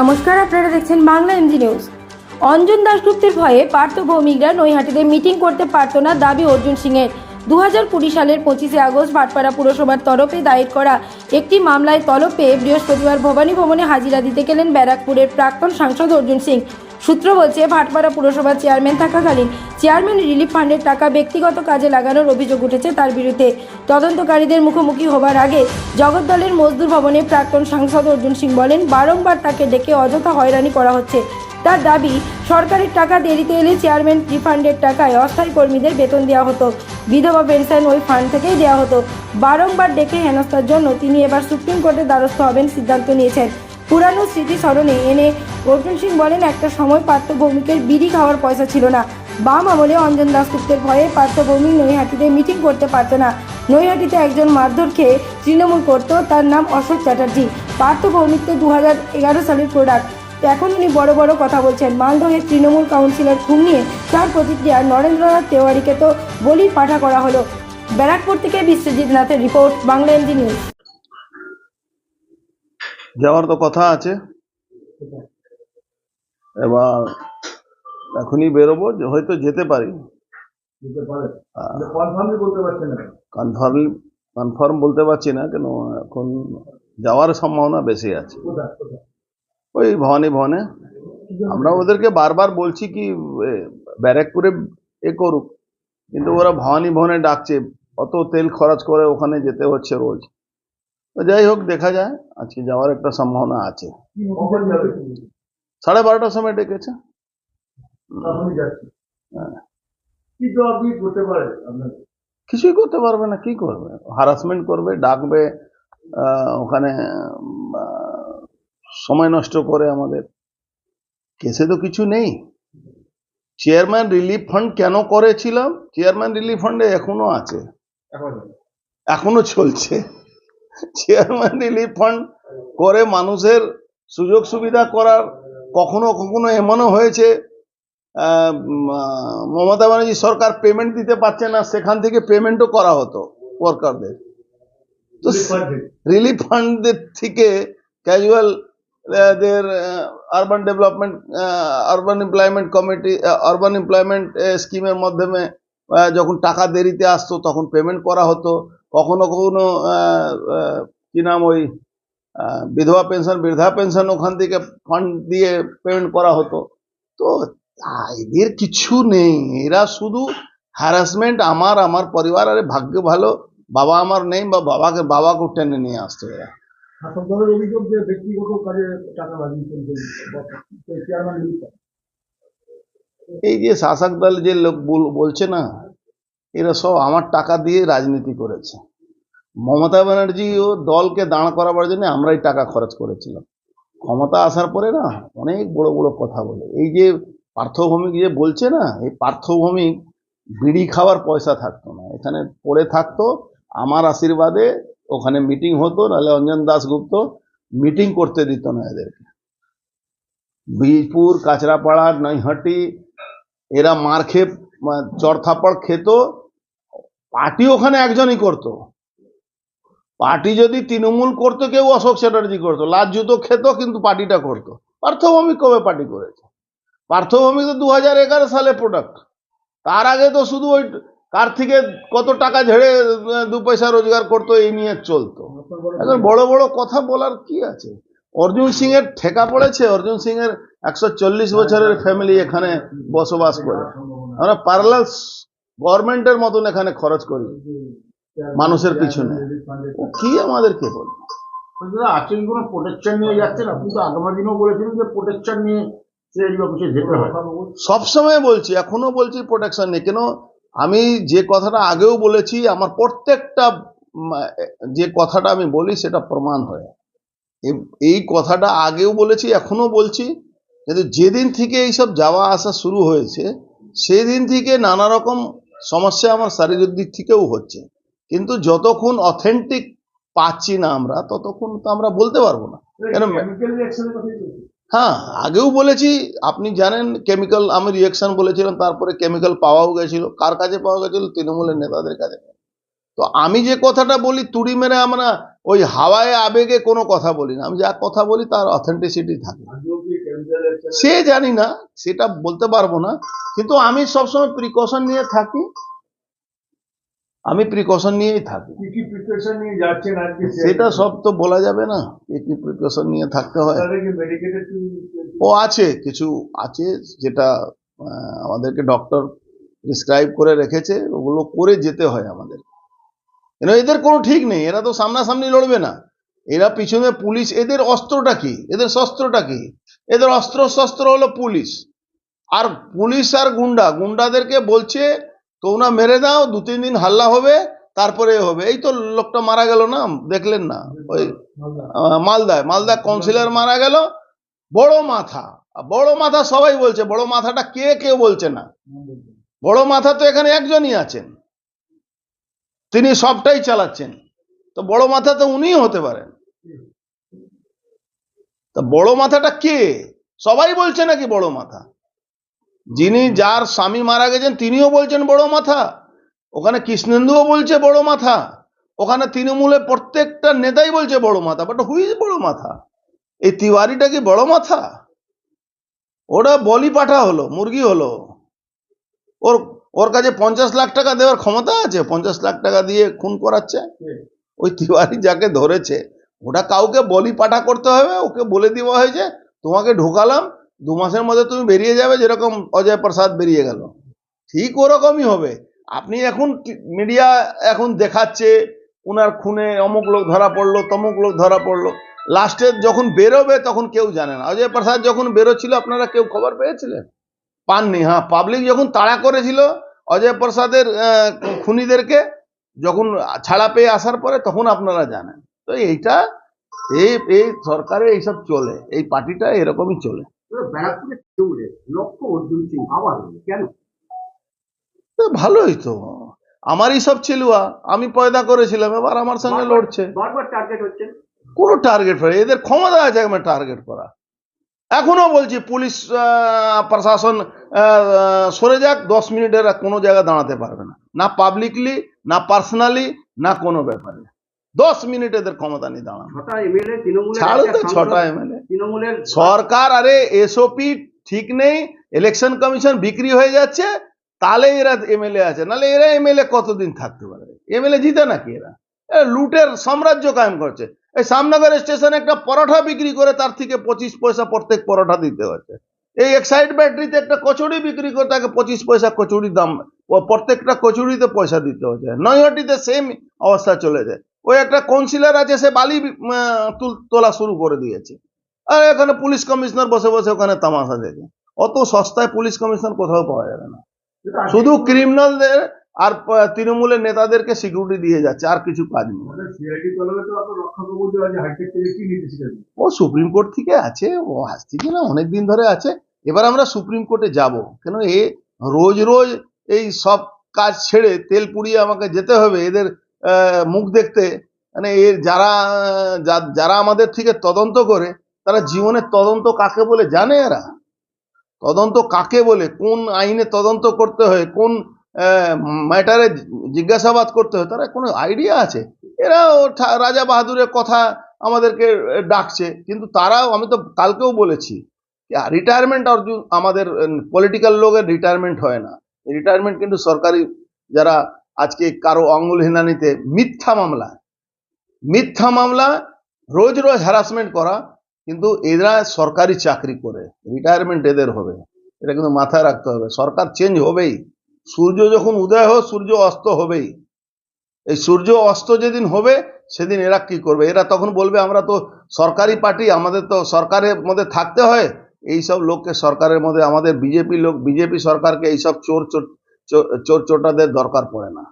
নমস্কার, আপনারা দেখছেন বাংলা এমজি নিউজ অঞ্জন দাশগুপ্তের ভয়ে পার্থ ভৌমিকরা নৈহাটিতে মিটিং করতে পারত না দাবি অর্জুন সিংয়ের। দু হাজার কুড়ি সালের পঁচিশে আগস্ট ভাটপাড়া পুরসভার তরফে দায়ের করা একটি মামলায় তলব পেয়ে বৃহস্পতিবার ভবানী ভবনে হাজিরা দিতে গেলেন ব্যারাকপুরের প্রাক্তন সাংসদ অর্জুন সিং। সূত্র বলছে, ভাটপাড়া পুরসভার চেয়ারম্যান থাকাকালীন চেয়ারম্যান রিলিফ ফান্ডের টাকা ব্যক্তিগত কাজে লাগানোর অভিযোগ উঠেছে তার বিরুদ্ধে। তদন্তকারীদের মুখোমুখি হবার আগে জগদ্দলের মজদুর ভবনে প্রাক্তন সাংসদ অর্জুন সিং বলেন, বারংবার তাকে ডেকে অযথা হয়রানি করা হচ্ছে। তার দাবি, সরকারের টাকা দেরিতে এলে চেয়ারম্যান রিফান্ডের টাকায় অস্থায়ী কর্মীদের বেতন দেওয়া হতো। বিধবা পেনশন ওই ফান্ড থেকেই দেওয়া হতো। বারংবার ডেকে হেনস্থার জন্য তিনি এবার সুপ্রিম কোর্টের দ্বারস্থ হবেন সিদ্ধান্ত নিয়েছেন। পুরানো স্মৃতি স্মরণে এনে অর্জুন সিং বলেন, একটা সময় পার্থ ভৌমিকের বিড়ি খাওয়ার পয়সা ছিল না। বাম আমলে অঞ্জন দাসগুপ্তের ভয়ে পার্থ ভৌমিক নৈহাটিতে মিটিং করতে পারত না। নৈহাটিতে একজন মারধর খেয়ে তৃণমূল করত, তার নাম অশোক চ্যাটার্জি। পার্থ ভৌমিক তো দু হাজার এগারো সালের প্রোডাক্ট। এখন উনি বড় বড় কথা বলছেন। মালদহের তৃণমূল কাউন্সিলর খুন নিয়ে তার প্রতিক্রিয়া নরেন্দ্রনাথ তেওয়ারিকে তো বলি পাঠা করা হলো। ব্যারাকপুর থেকে বিশ্বজিৎ নাথের রিপোর্ট, বাংলা এমজি নিউজ। যাওয়ার তো কথা আছে। এবার এখনই বেরোবো হয়তো যেতে পারি। কনফার্মলি কনফার্ম কনফার্ম বলতে পারছি না। কেন এখন যাওয়ার সম্ভাবনা বেশি আছে। ওই ভবানী ভবনে। আমরা ওদেরকে বারবার বলছি কি ব্যারাকপুরে এ করুক। কিন্তু ওরা ভবানী ভবনে ডাকছে অত তেল খরচ করে ওখানে যেতে হচ্ছে রোজ। তো যাই হোক দেখা যায়। আজকে যাওয়ার একটা সম্ভাবনা আছে। সাড়ে বারোটার সময় ডেকেছে। হ্যাঁ। কিছুই করতে পারবে না কি করবে? হারাসমেন্ট করবে ডাকবে ওখানে সময় নষ্ট করে আমাদের। কেসে তো কিছু নেই। চেয়ারম্যান রিলিফ ফান্ড কেন করেছিলাম? চেয়ারম্যান রিলিফ ফান্ডে এখনও আছে। এখনও চলছে। চেয়ারম্যান রিলিফ ফান্ড করে মানুষের সুযোগ সুবিধা করার কখনো কখনো এমনও হয়েছে মমতা ব্যানার্জি সরকার পেমেন্ট দিতে পারছে না সেখান থেকে পেমেন্টও করা হতো ওয়ার্কারদের তো রিলিফ ফান্ডের থেকে ক্যাজুয়াল দের urban development urban employment committee urban employment স্কিমের মাধ্যমে যখন টাকা দেরিতে আসতো তখন পেমেন্ট করা হতো। কখনো কখনো কি নাম ওই বিধবা পেনশন বৃদ্ধা পেনশন ওখান থেকে ফান্ড দিয়ে পেমেন্ট করা হতো। তো এদের কিছু নেই। এরা শুধু হ্যারাসমেন্ট আমার আমার পরিবার আরে ভাগ্য ভালো বাবা আমার নেই বা বাবাকে বাবাকে টেনে নিয়ে আসতো এরা। এই যে শাসক দল যে লোক বল- বলছে না এরা সব আমার টাকা দিয়ে রাজনীতি করেছে। মমতা ব্যানার্জি ও দলকে দাঁড় করাবার জন্য আমরাই টাকা খরচ করেছিলাম। ক্ষমতা আসার পরে না অনেক বড় বড় কথা বলে। এই যে পার্থভূমিক যে বলছে না, এই পার্থভূমিক বিড়ি খাওয়ার পয়সা থাকতো না। এখানে পড়ে থাকতো, আমার আশীর্বাদে ওখানে মিটিং হতো, নাহলে অঞ্জন দাসগুপ্ত মিটিং করতে দিত না এদেরকে। বীজপুর কাঁচরাপাড়া, নৈহাটি, এরা মার খেয়ে চড়থাপড় খেত পার্টি ওখানে একজনই করত। পার্টি যদি তৃণমূল করতো, কেউ অশোক চ্যাটার্জি করতো। লাল জুতো খেত, কিন্তু পার্টিটা করতো। পার্থভূমিক কবে পার্টি করেছে? পার্থভূমিক তো দু হাজার এগারো সালে প্রোডাক্ট তার আগে তো শুধু ওই কার থেকে কত টাকা ঝেড়ে দু পয়সা রোজগার করতো, এই নিয়ে চলতো। এখন বড় বড় কথা বলার কি আছে? অর্জুন সিং এর ঠেকা পড়েছে, অর্জুন সিং এর একশো চল্লিশ বছরের ফ্যামিলি এখানে বসবাস করে। আমরা প্যারালাল গভর্নমেন্টের মতন এখানে খরচ করি। মানুষের পিছনে। ও কি আমাদেরকে বলবে? আজকে কি কোনো প্রোটেকশন নিয়ে যাচ্ছে না? কিন্তু আগামী দিনেও বলেছিলেন যে প্রোটেকশন নিয়ে সবসময় বলছি এখনও বলছি প্রোটেকশন নেই কেন? আমি যে কথাটা আগেও বলেছি আমার প্রত্যেকটা যে কথাটা আমি বলি সেটা প্রমাণ হয়। এই- এই কথাটা আগেও বলেছি এখনও বলছি। কিন্তু যেদিন থেকে এইসব যাওয়া আসা শুরু হয়েছে সেদিন থেকে নানা রকম সমস্যা আমার শারীরিক দিক থেকেও হচ্ছে। কিন্তু যতক্ষণ অথেন্টিক পাচ্ছি না আমরা ততক্ষণ তো আমরা বলতে পারব না। কেন? হ্যাঁ আগেও বলেছি আপনি জানেন কেমিক্যাল আমি রিয়েকশন বলেছিলাম তারপরে কেমিক্যাল পাওয়াও গেছিল। কার কাছে পাওয়া গেছিল? তৃণমূলের নেতাদের কাছে। তো আমি যে কথাটা বলি তুড়ি মেরে আমরা ওই হাওয়ায় আবেগে কোনো কথা বলি না। আমি যা কথা বলি তার অথেন্টিসিটি থাকে। সে জানি না সেটা বলতে পারব না কিন্তু আমি সবসময় প্রিকশন নিয়ে থাকি। আমি প্রিকশন নিয়েই থাকি। সেটা সব তো বলা যাবে না কি কি প্রিকশন নিয়ে থাকতে হয়। ও আছে কিছু আছে যেটা আমাদেরকে ডক্টর প্রিসক্রাইব করে রেখেছে ওগুলো করে যেতে হয় আমাদের। এদের কোনো ঠিক নেই এরা তো সামনাসামনি লড়বে না। এরা পিছনে পুলিশ, এদের অস্ত্রটা কি? এদের শস্ত্রটা কি? এদের অস্ত্র শস্ত্র হলো পুলিশ। আর পুলিশ আর গুন্ডা, গুন্ডাদেরকে বলছে, তোমরা মেরে দাও, দু, তিন দিন হাল্লা হবে, তারপরে হবে। এই তো লোকটা মারা গেল না? দেখলেন না? ওই মালদায়। মালদা কাউন্সিলর মারা গেল। বড় মাথা। বড় মাথা সবাই বলছে, বড় মাথাটা কে, কেউ বলছে না। বড় মাথা তো এখানে একজনই আছেন। তিনি সবটাই চালাচ্ছেন। তো বড় মাথা তো উনিই হতে পারেন। তা বড় মাথাটা কে? সবাই বলছে নাকি বড় মাথা? যিনি যার স্বামী মারা গেছেন, তিনিও বলছেন বড় মাথা। ওখানে কৃষ্ণেন্দুও বলছে বড় মাথা। ওখানে তৃণমূলে প্রত্যেকটা নেতাই বলছে বড় মাথা। বাট হুইজ বড় মাথা? এই তিওয়ারিটা কি বড় মাথা? ওটা বলি পাঠা হলো, মুরগি হলো। ওর ওর কাছে পঞ্চাশ লাখ টাকা দেওয়ার ক্ষমতা আছে। পঞ্চাশ লাখ টাকা দিয়ে খুন করাচ্ছে। ওই তিওয়ারি যাকে ধরেছে, ওটা কাউকে বলি পাঠা করতে হবে, ওকে বলে দেওয়া হয়েছে, তোমাকে ঢোকালাম, দু মাসের মধ্যে তুমি বেরিয়ে যাবে, যেরকম অজয় প্রসাদ বেরিয়ে গেল। ঠিক ওরকমই হবে। আপনি এখন মিডিয়া এখন দেখাচ্ছে, উনার খুনে অমুক লোক ধরা পড়ল, তমুক লোক ধরা পড়ল। লাস্টে যখন বেরোবে তখন কেউ জানে না। অজয় প্রসাদ যখন বেরোচ্ছিল, আপনারা কেউ খবর পেয়েছিলেন? পাননি হ্যাঁ পাবলিক যখন তাড়া করেছিল, অজয় প্রসাদের খুনিদেরকে যখন ছাড়া পেয়ে আসার পরে তখন আপনারা জানেন। তো এইটা এই এই সরকারে এইসব চলে এই পার্টিটা এরকমই চলে। ভালোই তো। আমারই সব ছিলুয়া আমি পয়দা করেছিলাম এবার আমার সঙ্গে লড়ছে। কোনো টার্গেট করে এদের ক্ষমতা আছে আমার টার্গেট করা। এখনও বলছি পুলিশ আহ, প্রশাসন সরে যাক দশ মিনিটের কোনো জায়গায় দাঁড়াতে পারবে না। না পাবলিকলি না পার্সোনালি না কোনো ব্যাপারে। দশ মিনিট এদের ক্ষমতা নিয়ে দাঁড়ানো। ছটা এমএলএ ছটা সরকার আরে এসওপি ঠিক নেই ইলেকশন কমিশন বিক্রি হয়ে যাচ্ছে তাহলে এরা এমএলএ আছে। নাহলে এরা এমএলএ কতদিন থাকতে পারে? এমএলএ জিতে নাকি এরা? এরা লুটের সাম্রাজ্য কায়েম করছে। এই সামনগর স্টেশনে একটা পরোটা বিক্রি করে তার থেকে পঁচিশ পয়সা প্রত্যেক পরোটা দিতে হচ্ছে। এই এক্সাইড ব্যাটারিতে একটা কচুরি বিক্রি করে তাকে পঁচিশ পয়সা কচুরি দাম ও প্রত্যেকটা কচুরিতে পয়সা দিতে হচ্ছে। নৈহাটিতে সেম অবস্থা চলে যায়। ওই একটা কাউন্সিলর আছে সে বালি তোলা শুরু করে দিয়েছে। আর এখানে পুলিশ কমিশনার বসে বসে ওখানে তামাশা দেখে। অত সস্তায় পুলিশ কমিশনার কোথাও পাওয়া যাবে না। শুধু ক্রিমিনালদের আর তৃণমূলের নেতাদেরকে সিকিউরিটি দিয়ে যাচ্ছে আর কিছু কাজ নেই। দিল? ও সুপ্রিম কোর্ট থেকে আছে ও আজ থেকে না অনেক দিন ধরে আছে। এবার আমরা সুপ্রিম কোর্টে যাব। কেন এ রোজ রোজ এই সব কাজ ছেড়ে তেল পুড়িয়ে আমাকে যেতে হবে, এদের মুখ দেখতে। মানে এর যারা যারা আমাদের থেকে তদন্ত করে, তারা জীবনের তদন্ত কাকে বলে জানে এরা? তদন্ত কাকে বলে? কোন আইনে তদন্ত করতে হয়? কোন ম্যাটারে জিজ্ঞাসাবাদ করতে হয়? তারা কোনো আইডিয়া আছে? এরা ঠা- রাজা বাহাদুরের কথা আমাদেরকে ডাকছে, কিন্তু তারাও, আমি তো কালকেও বলেছি রিটায়ারমেন্ট অর্জুন আমাদের পলিটিক্যাল লোকের রিটায়ারমেন্ট হয় না। রিটায়ারমেন্ট কিন্তু সরকারি যারা আজকে কারও আঙুল হিনানিতে মিথ্যা মামলা। মিথ্যা মামলা, রোজ রোজ হ্যারাসমেন্ট করা, কিন্তু এরা সরকারি চাকরি করে। রিটায়ারমেন্ট এদের হবে। এটা কিন্তু মাথায় রাখতে হবে। সরকার চেঞ্জ হবেই। সূর্য যখন উদয় হোক, সূর্য অস্ত হবেই। এই সূর্য অস্ত যেদিন হবে, সেদিন এরা কি করবে? এরা তখন বলবে, আমরা তো সরকারি পার্টি, আমাদের তো সরকারের মধ্যে থাকতে হয়। এইসব লোককে সরকারের মধ্যে আমাদের বিজেপি লোক, বিজেপি সরকারকে এইসব চোর চোর চোর চোর চোটাদের দরকার পড়ে না।